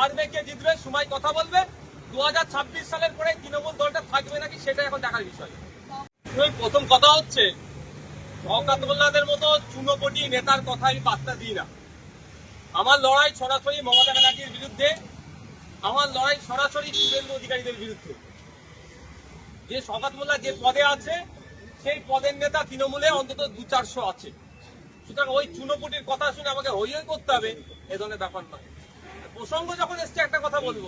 হারবে কে জিতবে সময় কথা বলবে। দুই হাজার ছাব্বিশ সালের পরে তৃণমূল দলটা থাকবে নাকি সেটা এখন দেখার বিষয়। প্রথম কথা হচ্ছে শওকাত মোল্লাদের মতো চুনোপটি নেতার কথা আমি পাত্তা দিই না। আমার লড়াই সরাসরি মমতা ব্যানার্জির বিরুদ্ধে, আমার লড়াই সরাসরি শুভেন্দু অধিকারীদের বিরুদ্ধে। যে শওকাত মোল্লা যে পদে আছে, সেই পদের নেতা তৃণমূলে অন্তত দু চারশো আছে। সুতরাং ওই চুনোপুটির কথা শুনে আমাকে হই করতে হবে, এ ধরনের ব্যাপার নয়। প্রসঙ্গ যখন এসছে, একটা কথা বলব।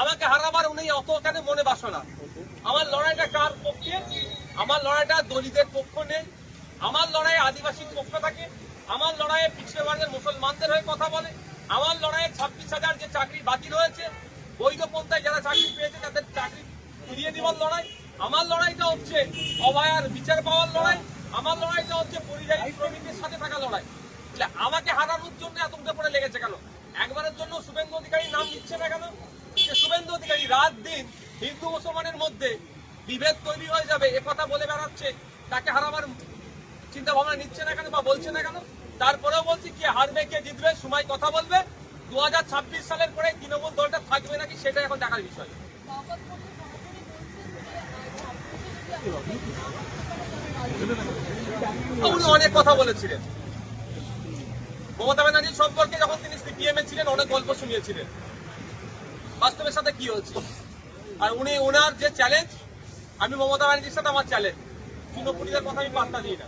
আমাকে হারাবার উনি অত কেন মনে বাসনা আমার লড়াইটা কার পক্ষে? আমার লড়াইটা দলিতের পক্ষ নেই। আমার লড়াই আদিবাসীর পক্ষ থাকে। আমার লড়াইয়ে পিছিয়ে বর্গের মুসলমানদের হয়ে কথা বলে। আমার লড়াইয়ে ছাব্বিশ হাজার যে চাকরি বাতিল হয়েছে বৈধ পন্থায় যারা চাকরি পেয়েছে, তাদের চাকরি ফিরিয়ে দেওয়ার লড়াই। আমার লড়াইটা হচ্ছে অবায়ার বিচার পাওয়ার লড়াই। আমার লড়াইটা হচ্ছে পরিযায়ী শ্রমিকদের সাথে থাকা লড়াই। আমাকে হারানোর জন্য এত উঠে পড়ে লেগেছে কেন? একবারের জন্য শুভেন্দু অধিকারী নাম নিচ্ছে না কেন? যে শুভেন্দু অধিকারী রাত দিন হিন্দু মুসলমানের মধ্যে বিভেদ তৈরি হয়ে যাবে এ কথা বলে বেড়াচ্ছে তাকে হারাবার চিন্তা ভাবনা নিচ্ছে না কেন বা বলছে না কেন? তারপরেও বলছি কে হারবে কে জিতবে সময় কথা বলবে। দু হাজার ছাব্বিশ সালের পরে তৃণমূল দলটা থাকবে নাকি সেটা এখন দেখার বিষয়। উনি অনেক কথা বলেছিলেন। মমতা ব্যানার্জির সম্পর্কে যখন তিনি সিপিএম এ ছিলেন, অনেক গল্প শুনিয়েছিলেন। বাস্তবের সাথে কি হয়েছে? আর উনি ওনার যে চ্যালেঞ্জ আমি মমতা ব্যানার্জির সাথে আমার চ্যালেঞ্জ চুনোপুটিদের কথা আমি পাত্তা দিই না।